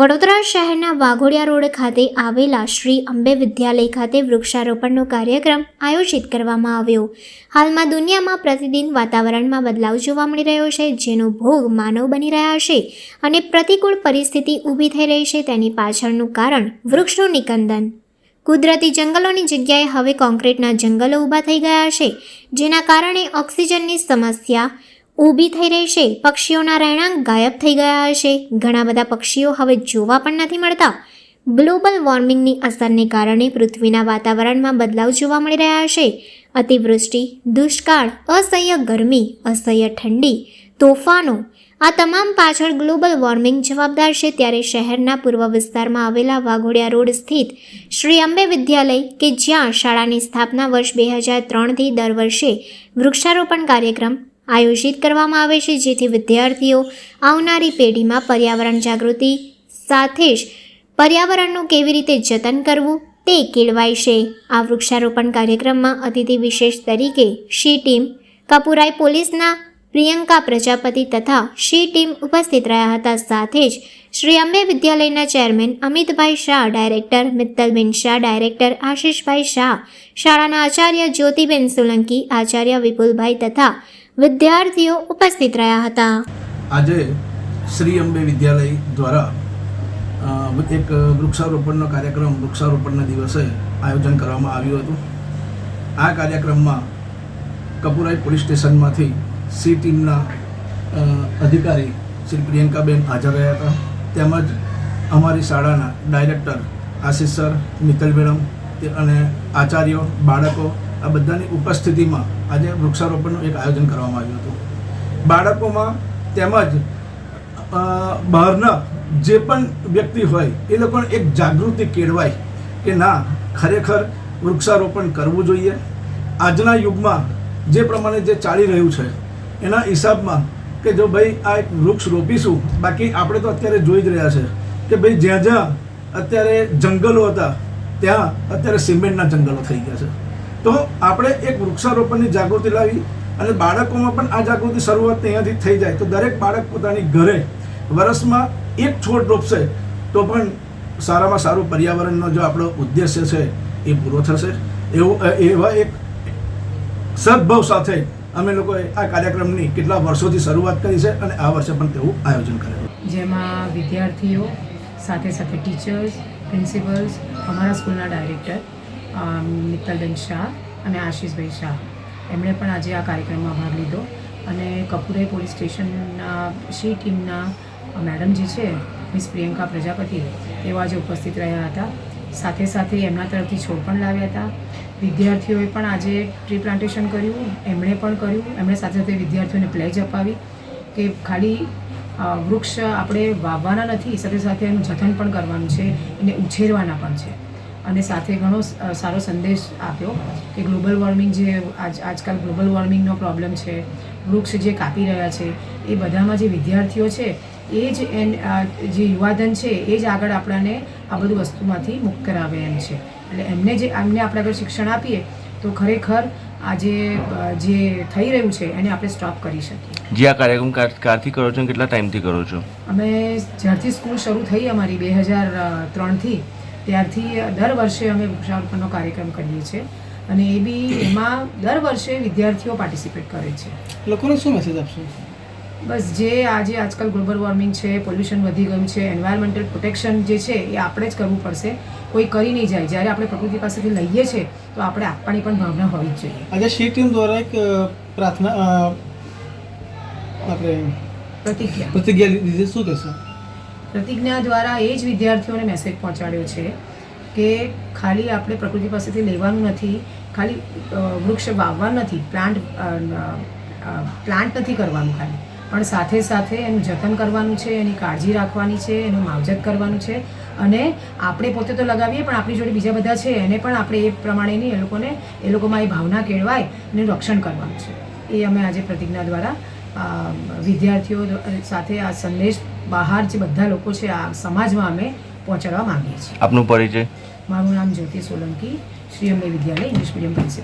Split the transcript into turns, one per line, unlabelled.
વડોદરા શહેરના વાઘોડિયા રોડ ખાતે આવેલા શ્રી અંબે વિદ્યાલય ખાતે વૃક્ષારોપણનો કાર્યક્રમ આયોજિત કરવામાં આવ્યો. હાલમાં દુનિયામાં પ્રતિદિન વાતાવરણમાં બદલાવ જોવા મળી રહ્યો છે, જેનો ભોગ માનવ બની રહ્યા છે અને પ્રતિકૂળ પરિસ્થિતિ ઊભી થઈ રહી છે તેની પાછળનું કારણ વૃક્ષનું નિકંદન. કુદરતી જંગલોની જગ્યાએ હવે કોન્ક્રીટના જંગલો ઊભા થઈ ગયા છે, જેના કારણે ઓક્સિજનની સમસ્યા ઊભી થઈ રહી છે. પક્ષીઓના રહેણાંક ગાયબ થઈ ગયા હશે ઘણા બધા પક્ષીઓ હવે જોવા પણ નથી મળતા. ગ્લોબલ વોર્મિંગની અસરને કારણે પૃથ્વીના વાતાવરણમાં બદલાવ જોવા મળી રહ્યા છે. અતિવૃષ્ટિ, દુષ્કાળ, અસહ્ય ગરમી, અસહ્ય ઠંડી, તોફાનો આ તમામ પાછળ ગ્લોબલ વોર્મિંગ જવાબદાર છે ત્યારે શહેરના પૂર્વ વિસ્તારમાં આવેલા વાઘોડિયા રોડ સ્થિત શ્રી અંબે વિદ્યાલય કે જ્યાં શાળાની સ્થાપના વર્ષ બે હજાર ત્રણથી દર વર્ષે વૃક્ષારોપણ કાર્યક્રમ આયોજિત કરવામાં આવે છે, જેથી વિદ્યાર્થીઓ આવનારી પેઢીમાં પર્યાવરણ જાગૃતિ સાથે જ પર્યાવરણનું કેવી રીતે જતન કરવું તે કેળવાય છે. આ વૃક્ષારોપણ કાર્યક્રમમાં અતિથિ વિશેષ તરીકે શી ટીમ કપુરાઈ પોલીસના પ્રિયંકા પ્રજાપતિ તથા શી ટીમ ઉપસ્થિત રહ્યા હતા. સાથે જ શ્રી અંબે વિદ્યાલયના chairman Amitbhai Shah, director Mittalben Shah, director Ashishbhai Shah, શાળાના આચાર્ય જ્યોતિબેન સોલંકી, આચાર્ય વિપુલભાઈ તથા વિદ્યાર્થીઓ ઉપસ્થિત રહ્યા હતા.
આજે શ્રી અંબે વિદ્યાલય દ્વારા એક વૃક્ષારોપણનો કાર્યક્રમ વૃક્ષારોપણના દિવસે આયોજન કરવામાં આવ્યું હતું. આ કાર્યક્રમમાં કપુરાઈ પોલીસ સ્ટેશનમાંથી સી ટીમના અધિકારી શ્રી પ્રિયંકાબેન હાજર રહ્યા હતા. તેમજ અમારી શાળાના director Ashish sir, Mittal madam અને આચાર્યો, બાળકો આ બધાની ઉપસ્થિતિમાં આજે વૃક્ષારોપણનું એક આયોજન કરવામાં આવ્યું હતું. બાળકોમાં તેમજ બહારના જે પણ વ્યક્તિ હોય એ લોકોને એક જાગૃતિ કેળવાય કે ના, ખરેખર વૃક્ષારોપણ કરવું જોઈએ. આજના યુગમાં જે પ્રમાણે જે ચાલી રહ્યું છે એના હિસાબમાં કે જો ભાઈ આ એક વૃક્ષ રોપીશું, બાકી આપણે તો અત્યારે જોઈ જ રહ્યા છે કે ભાઈ જ્યાં જ્યાં અત્યારે જંગલો હતા, ત્યાં અત્યારે સિમેન્ટના જંગલો થઈ ગયા છે. તો આપણે એક વૃક્ષારોપણની જાગૃતિ લાવી અને બાળકોમાં પણ આ જાગૃતિ શરૂઆત ત્યાંથી થઈ જાય. તો દરેક બાળક પોતાની ઘરે વર્ષમાં એક છોડ રોપશે, તો પણ સારામાં સારું પર્યાવરણનો જો આપણો ઉદ્દેશ્ય છે એ પૂરો થશે. એવું, એવા એક સદભાવ સાથે અમે લોકોએ આ કાર્યક્રમની કેટલા વર્ષોથી શરૂઆત કરી છે અને આ વર્ષે પણ તેવું આયોજન કરેલું
જેમાં વિદ્યાર્થીઓ, સાથે સાથે ટીચર્સ, પ્રિન્સિપલ્સ, અમારા સ્કૂલના ડાયરેક્ટર મિત્તલબેન શાહ અને આશીષભાઈ શાહ. એમણે પણ આજે આ કાર્યક્રમમાં ભાગ લીધો અને કપુરે પોલીસ સ્ટેશનના, શી ટીમના મેડમ જે છે, મિસ પ્રિયંકા પ્રજાપતિ, તેઓ આજે ઉપસ્થિત રહ્યા હતા. સાથે સાથે એમના તરફથી છોડ પણ લાવ્યા હતા. વિદ્યાર્થીઓએ પણ આજે ટ્રી પ્લાન્ટેશન કર્યું, એમણે પણ કર્યું, એમણે સાથે સાથે વિદ્યાર્થીઓને પ્લેજ અપાવી કે ખાલી વૃક્ષ આપણે વાવવાના નથી સાથે સાથે એનું જતન પણ કરવાનું છે, એને ઉછેરવાના પણ છે. અને સાથે ઘણો સારો સંદેશ આપ્યો કે ગ્લોબલ વોર્મિંગ જે આજ, આજકાલ ગ્લોબલ વોર્મિંગનો પ્રોબ્લેમ છે, વૃક્ષ જે કાપી રહ્યા છે, એ બધામાં જે વિદ્યાર્થીઓ છે, એ જ એન જે યુવાધન છે, એ જ આગળ આપણાને આ બધું વસ્તુમાંથી મુક્ત કરાવે એમ છે. એટલે એમને જે એમને આપણે આગળ શિક્ષણ આપીએ તો ખરેખર આજે જે થઈ રહ્યું છે એને આપણે સ્ટોપ કરી શકીએ.
જે આ કાર્યક્રમ ક્યારથી કરો છો કેટલા ટાઈમથી કરો છો?
અમે જ્યારથી સ્કૂલ શરૂ થઈ અમારી બે હજાર ત્રણથી ત્યારથી દર વર્ષે અમે વૃક્ષારોપણનો કાર્યક્રમ કરીએ છીએ. અને એ બી એમાં દર વર્ષે વિદ્યાર્થીઓ પાર્ટિસિપેટ કરે છે.
લોકોને શું મેસેજ આપશો?
બસ જે આજે આજકાલ ગ્લોબલ વોર્મિંગ છે પોલ્યુશન વધી ગયું છે એન્વાયરમેન્ટલ પ્રોટેક્શન જે છે એ આપણે જ કરવું પડશે. કોઈ કરી નહીં જાય. જ્યારે આપણે પ્રકૃતિ પાસેથી લઈએ છીએ તો આપણે આપવાની પણ ભાવના હોવી જ જોઈએ.
આજે શિવ ટીમ દ્વારા એક પ્રાર્થના આપણે
પ્રતિજ્ઞા.
પ્રતિજ્ઞા લીધી શું કહેશો?
પ્રતિજ્ઞા દ્વારા એ જ વિદ્યાર્થીઓને મેસેજ પહોંચાડ્યો છે કે ખાલી આપણે પ્રકૃતિ પાસેથી લેવાનું નથી ખાલી વૃક્ષ વાવવાનું નથી પ્લાન્ટ પ્લાન્ટ નથી કરવાનું ખાલી. પણ સાથે સાથે એનું જતન કરવાનું છે એની કાળજી રાખવાની છે એનું માવજત કરવાનું છે. અને આપણે પોતે તો લગાવીએ પણ આપણી જોડે બીજા બધા છે એને પણ આપણે એ પ્રમાણેની એ લોકોને એ લોકોમાં એ ભાવના કેળવાય અને એનું રક્ષણ કરવાનું છે. એ અમે આજે પ્રતિજ્ઞા દ્વારા વિદ્યાર્થીઓ સાથે આ સંદેશ બહાર જે બધા લોકો છે આ સમાજમાં અમે પહોંચાડવા માંગીએ છીએ.
આપનું પરિચય?
મારું નામ Jyoti Solanki Shri Ambe Vidyalaya English medium principal